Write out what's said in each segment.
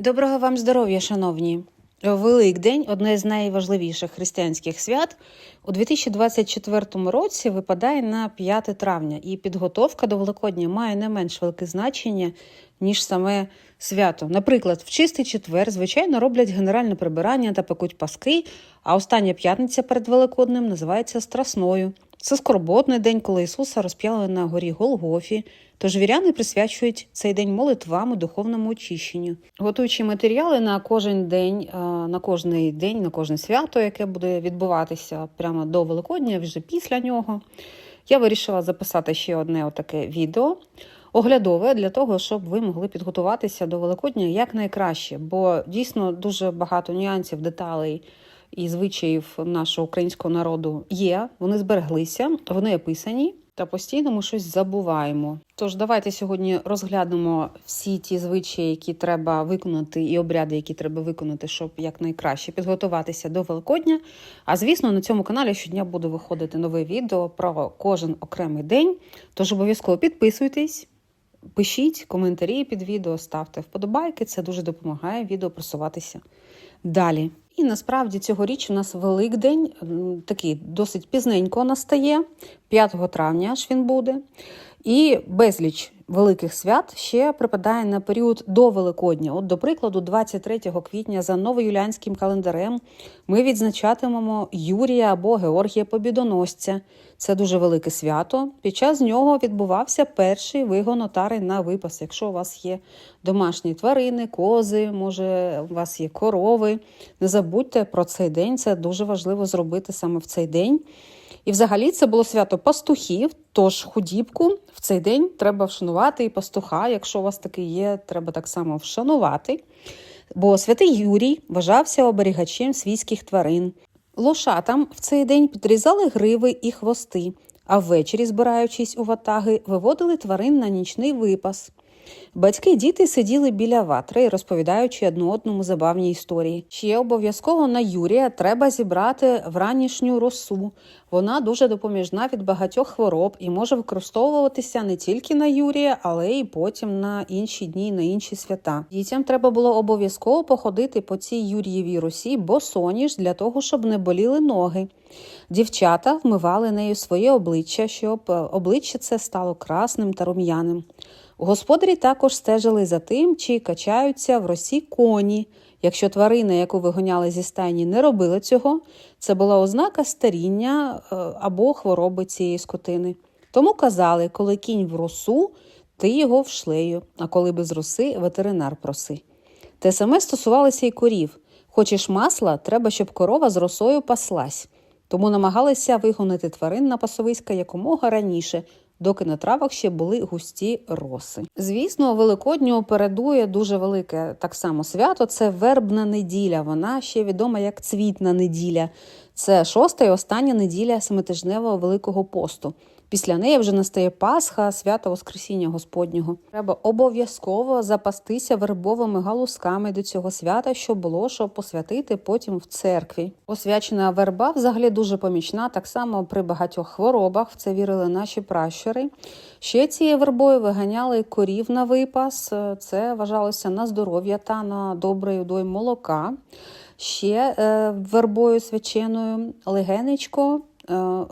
Доброго вам здоров'я, шановні! Великдень одне з найважливіших християнських свят у 2024 році випадає на 5 травня, і підготовка до Великодня має не менш велике значення, ніж саме свято. Наприклад, в чистий четвер, звичайно, роблять генеральне прибирання та пекуть паски, а остання п'ятниця перед Великоднем називається Страсною. Це скорботний день, коли Ісуса розп'яли на горі Голгофі. Тож віряни присвячують цей день молитвам і духовному очищенню, готуючи матеріали на кожен день, е, на кожний день, на кожне свято, яке буде відбуватися прямо до Великодня, вже після нього. Я вирішила записати ще одне отаке відео оглядове для того, щоб ви могли підготуватися до Великодня якнайкраще, бо дійсно дуже багато нюансів, деталей і звичаїв нашого українського народу є. Вони збереглися, вони описані. Та постійно ми щось забуваємо. Тож давайте сьогодні розглянемо всі ті звичаї, які треба виконати, і обряди, які треба виконати, щоб якнайкраще підготуватися до Великодня. А звісно, на цьому каналі щодня буде виходити нове відео про кожен окремий день. Тож обов'язково підписуйтесь, пишіть коментарі під відео, ставте вподобайки. Це дуже допомагає відео просуватися далі. І насправді цьогоріч у нас Великдень, такий досить пізненько настає, 5 травня аж він буде. І безліч великих свят ще припадає на період до Великодня. От, до прикладу, 23 квітня за новоюліанським календарем ми відзначатимемо Юрія або Георгія Побідоносця. Це дуже велике свято. Під час нього відбувався перший вигон отари на випас. Якщо у вас є домашні тварини, кози, може, у вас є корови. Не забудьте про цей день. Це дуже важливо зробити саме в цей день. І взагалі це було свято пастухів, тож худібку в цей день треба вшанувати і пастуха. Якщо у вас такий є, треба так само вшанувати. Бо святий Юрій вважався оберігачем свійських тварин. Лошатам в цей день підрізали гриви і хвости, а ввечері, збираючись у ватаги, виводили тварин на нічний випас. Батьки й діти сиділи біля ватри, розповідаючи одну одному забавні історії. Ще обов'язково на Юрія треба зібрати вранішню росу. Вона дуже допоміжна від багатьох хвороб і може використовуватися не тільки на Юрія, але й потім на інші дні, на інші свята. Дітям треба було обов'язково походити по цій Юрієвій росі, босоніж для того, щоб не боліли ноги. Дівчата вмивали нею своє обличчя, щоб е, обличчя це стало красним та рум'яним. Господарі також стежили за тим, чи качаються в росі коні. Якщо тварина, яку вигоняли зі стайні, не робила цього, це була ознака старіння е, або хвороби цієї скотини. Тому казали, коли кінь в росу, ти його в шлею, а коли без роси, ветеринар проси. Те саме стосувалося й корів. Хочеш масла, треба, щоб корова з росою паслась. Тому намагалися вигонити тварин на пасовиська якомога раніше, доки на травах ще були густі роси. Звісно, Великодню передує дуже велике так само свято. Це вербна неділя. Вона ще відома як цвітна неділя. Це шоста і остання неділя семитижневого Великого посту. Після неї вже настає Пасха, свято Воскресіння Господнього. Треба обов'язково запастися вербовими галузками до цього свята, що було, щоб посвятити потім в церкві. Освячена верба взагалі дуже помічна, так само при багатьох хворобах. В це вірили наші пращури. Ще цією вербою виганяли корів на випас. Це вважалося на здоров'я та на добрий удой молока. Ще е, вербою свяченою легенечко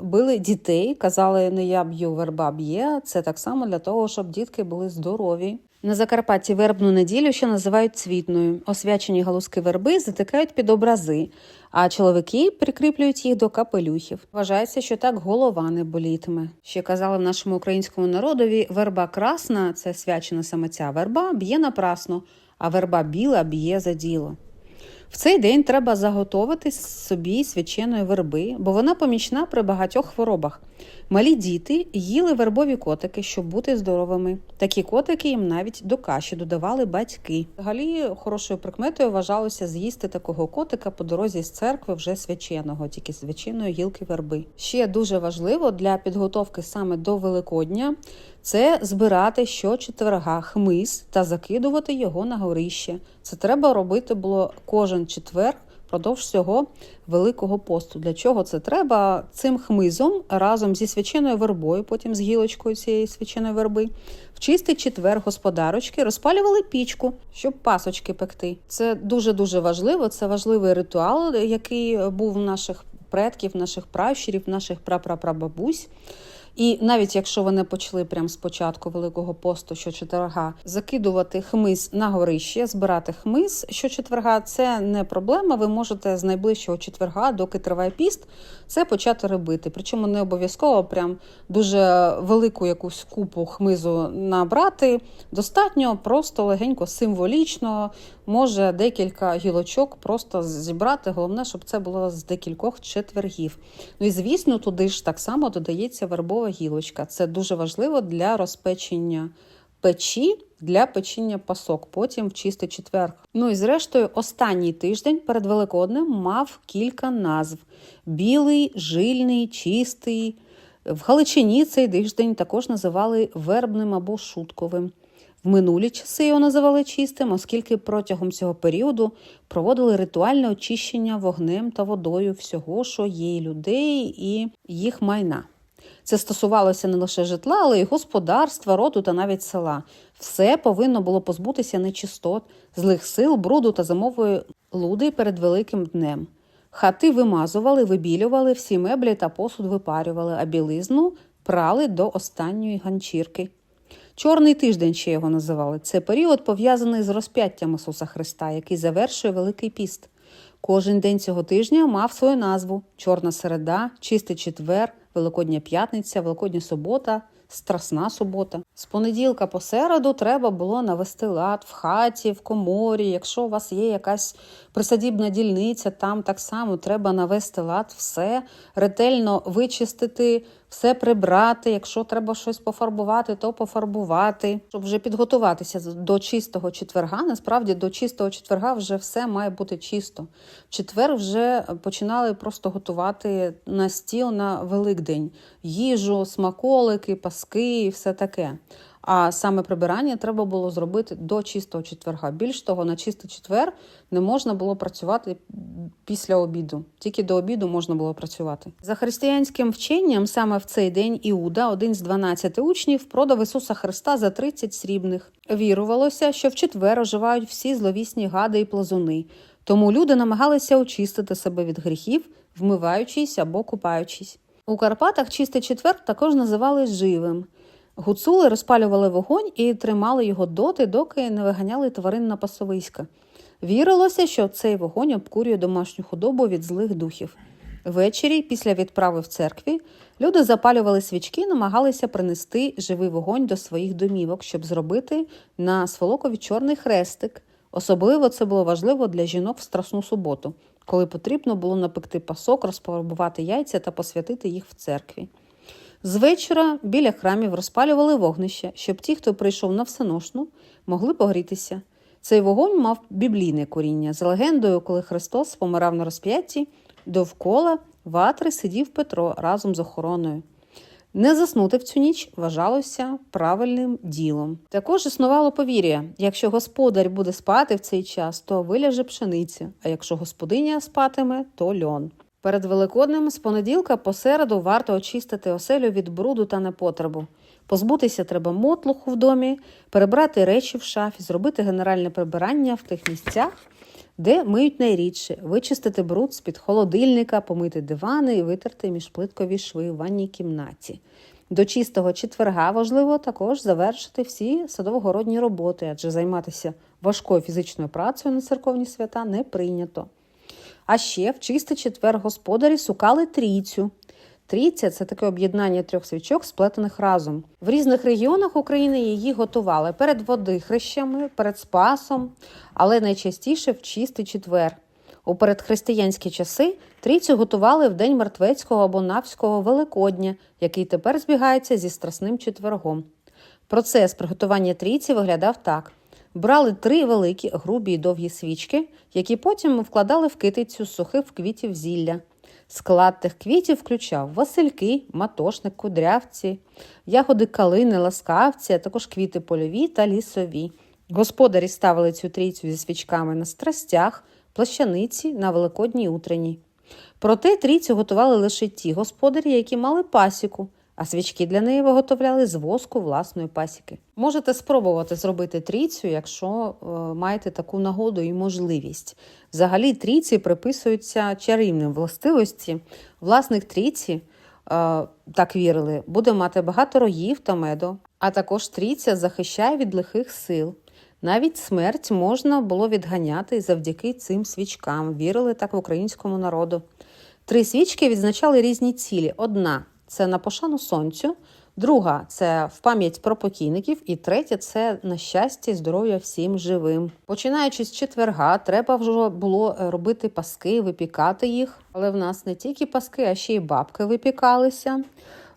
били дітей, казали, не я б'ю, верба б'є. Це так само для того, щоб дітки були здорові. На Закарпатті вербну неділю ще називають цвітною. Освячені галузки верби затикають під образи, а чоловіки прикріплюють їх до капелюхів. Вважається, що так голова не болітиме. Ще казали нашому українському народові: верба красна це свячена саме ця верба, б'є напрасно, а верба біла б'є за діло. В цей день треба заготовити собі свяченої верби, бо вона помічна при багатьох хворобах. Малі діти їли вербові котики, щоб бути здоровими. Такі котики їм навіть до каші додавали батьки. Взагалі, хорошою прикметою вважалося з'їсти такого котика по дорозі з церкви вже свяченого, тільки свяченої гілки верби. Ще дуже важливо для підготовки саме до Великодня це збирати щочетверга хмиз та закидувати його на горище. Це треба робити було кожен четвер впродовж всього Великого посту. Для чого це треба? Цим хмизом разом зі свяченою вербою, потім з гілочкою цієї свяченої верби, в чистий четвер господарочки розпалювали пічку, щоб пасочки пекти. Це дуже дуже важливо. Це важливий ритуал, який був у наших предків, наших пращурів, наших прапрапрабабусь. І навіть якщо вони почали прямо з Великого посту щочетверга закидувати хмиз на горище, збирати хмиз щочетверга, це не проблема. Ви можете з найближчого четверга, доки триває піст, це почати робити. Причому не обов'язково прям дуже велику якусь купу хмизу набрати. Достатньо просто легенько, символічно, може декілька гілочок просто зібрати. Головне, щоб це було з декількох четвергів. Ну і звісно, туди ж так само додається вербова гілочка. Це дуже важливо для розпечення печі. Для печіння пасок, потім в чистий четвер. Ну і зрештою, останній тиждень перед Великоднем мав кілька назв: білий, жильний, чистий. В Галичині цей тиждень також називали вербним або шутковим. В минулі часи його називали чистим, оскільки протягом цього періоду проводили ритуальне очищення вогнем та водою всього, що є людей, і їх майна. Це стосувалося не лише житла, але й господарства, роду та навіть села. Все повинно було позбутися нечистот, злих сил, бруду та зимової луди перед великим днем. Хати вимазували, вибілювали, всі меблі та посуд випарювали, а білизну прали до останньої ганчірки. Чорний тиждень ще його називали. Це період пов'язаний з розп'яттям Ісуса Христа, який завершує Великий піст. Кожен день цього тижня мав свою назву: Чорна середа, Чистий четвер, Великодня п'ятниця, Великодня субота, Страсна субота. З понеділка по середу треба було навести лад в хаті, в коморі. Якщо у вас є якась присадібна дільниця, там так само треба навести лад, все ретельно вичистити, все прибрати. Якщо треба щось пофарбувати, то пофарбувати, щоб вже підготуватися до чистого четверга. Насправді до чистого четверга вже все має бути чисто. Четвер вже починали просто готувати на стіл на Великдень їжу, смаколики, паски і все таке. А саме прибирання треба було зробити до чистого четверга. Більш того, на чистий четвер не можна було працювати після обіду. Тільки до обіду можна було працювати. За християнським вченням, саме в цей день Іуда, один з 12 учнів, продав Ісуса Христа за 30 срібних. Вірувалося, що в четвер оживають всі зловісні гади і плазуни. Тому люди намагалися очистити себе від гріхів, вмиваючись або купаючись. У Карпатах чистий четвер також називали живим. Гуцули розпалювали вогонь і тримали його доти, доки не виганяли тварин на пасовиська. Вірилося, що цей вогонь обкурює домашню худобу від злих духів. Ввечері, після відправи в церкві, люди запалювали свічки і намагалися принести живий вогонь до своїх домівок, щоб зробити на сволокові чорний хрестик. Особливо це було важливо для жінок в Страсну суботу, коли потрібно було напекти пасок, розфарбувати яйця та посвятити їх в церкві. З вечора біля храмів розпалювали вогнище, щоб ті, хто прийшов на всеношну, могли погрітися. Цей вогонь мав біблійне коріння. За легендою, коли Христос помирав на розп'ятті, довкола ватри сидів Петро разом з охороною. Не заснути в цю ніч вважалося правильним ділом. Також існувало повір'я: якщо господар буде спати в цей час, то виляже пшениця, а якщо господиня спатиме, то льон. Перед Великоднем з понеділка по середу варто очистити оселю від бруду та непотребу. Позбутися треба мотлуху в домі, перебрати речі в шафі, зробити генеральне прибирання в тих місцях, де миють найрідше, вичистити бруд з-під холодильника, помити дивани і витерти міжплиткові шви в ванній кімнаті. До чистого четверга важливо також завершити всі садово-городні роботи, адже займатися важкою фізичною працею на церковні свята не прийнято. А ще в чистий четвер господарі сукали трійцю. Трійця це таке об'єднання трьох свічок, сплетених разом. В різних регіонах України її готували перед водихрещами, перед спасом, але найчастіше в чистий четвер. У передхристиянські часи трійцю готували в день мертвецького або навського Великодня, який тепер збігається зі страсним четвергом. Процес приготування трійці виглядав так: брали три великі, грубі й довгі свічки, які потім вкладали в китицю сухих квітів зілля. Склад тих квітів включав васильки, матошник, кудрявці, ягоди калини, ласкавці, а також квіти польові та лісові. Господарі ставили цю трійцю зі свічками на страстях, плащаниці на Великодній утренній. Проте трійцю готували лише ті господарі, які мали пасіку, а свічки для неї виготовляли з воску власної пасіки. Можете спробувати зробити трійцю, якщо е, маєте таку нагоду і можливість. Взагалі, трійці приписуються чарівним властивості. Власник трійці, е, так вірили, буде мати багато роїв та меду, а також трійця захищає від лихих сил. Навіть смерть можна було відганяти завдяки цим свічкам. Вірили так в українському народу. Три свічки відзначали різні цілі. Одна це на пошану сонцю, друга це в пам'ять про покійників, і третя це на щастя і здоров'я всім живим. Починаючи з четверга, треба вже було е, робити паски, випікати їх. Але в нас не тільки паски, а ще й бабки випікалися.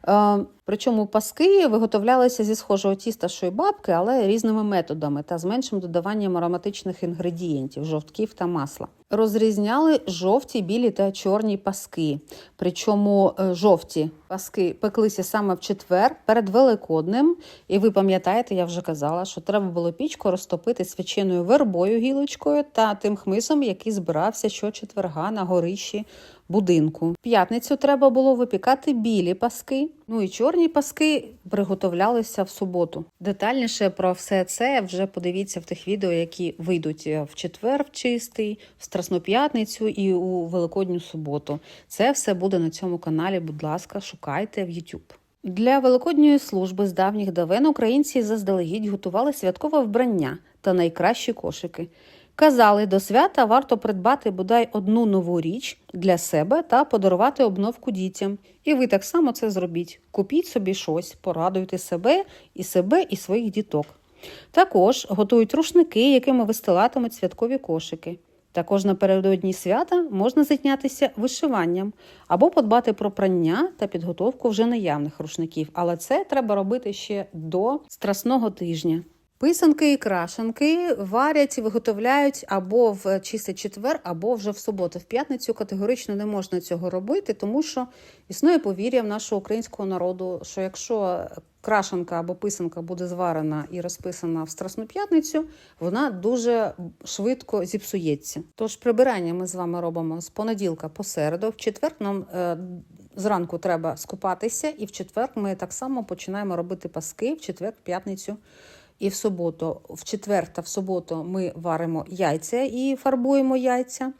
Е, Причому паски виготовлялися зі схожого тіста, що й бабки, але різними методами та з меншим додаванням ароматичних інгредієнтів, жовтків та масла. Розрізняли жовті, білі та чорні паски. Причому е, жовті паски пеклися саме в четвер перед Великоднем. І ви пам'ятаєте, я вже казала, що треба було пічку розтопити свяченою вербою гілочкою та тим хмисом, який збирався щочетверга на горищі будинку. П'ятницю треба було випікати білі паски. Ну і чорні паски приготовлялися в суботу. Детальніше про все це вже подивіться в тих відео, які вийдуть в четвер в чистий, в Страсну п'ятницю і у Великодню суботу. Це все буде на цьому каналі. Будь ласка, шукайте в YouTube. Для великодньої служби з давніх давен українці заздалегідь готували святкове вбрання та найкращі кошики. Казали, до свята варто придбати бодай одну нову річ для себе та подарувати обновку дітям. І ви так само це зробіть. Купіть собі щось, порадуйте себе і себе, і своїх діток. Також готують рушники, якими вистилатимуть святкові кошики. Також напередодні свята можна зайнятися вишиванням або подбати про прання та підготовку вже наявних рушників, але це треба робити ще до страсного тижня. Писанки і крашенки варять і виготовляють або в чистий четвер, або вже в суботу. В п'ятницю категорично не можна цього робити, тому що існує повір'я в нашого українського народу, що якщо крашенка або писанка буде зварена і розписана в Страсну п'ятницю, вона дуже швидко зіпсується. Тож прибирання ми з вами робимо з понеділка по середу. В четвер нам е, зранку треба скупатися, і в четвер ми так само починаємо робити паски в четвер, п'ятницю. І в суботу, в четвер та в суботу ми варимо яйця і фарбуємо яйця.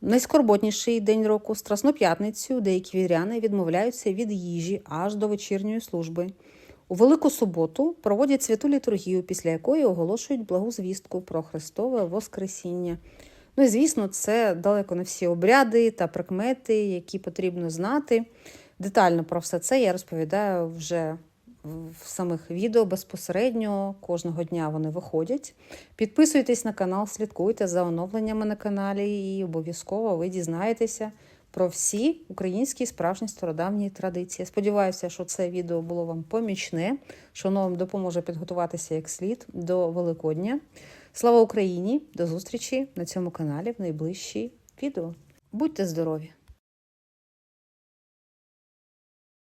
Найскорботніший день року, Страсну п'ятницю, деякі віряни відмовляються від їжі аж до вечірньої служби. У Велику суботу проводять святу літургію, після якої оголошують благу звістку про Христове Воскресіння. Ну і звісно, це далеко не всі обряди та прикмети, які потрібно знати. Детально про все це я розповідаю вже в самих відео безпосередньо кожного дня вони виходять. Підписуйтесь на канал, слідкуйте за оновленнями на каналі, і обов'язково ви дізнаєтеся про всі українські справжні стародавні традиції. Сподіваюся, що це відео було вам помічне, що воно вам допоможе підготуватися як слід до Великодня. Слава Україні! До зустрічі на цьому каналі в найближчі відео. Будьте здорові!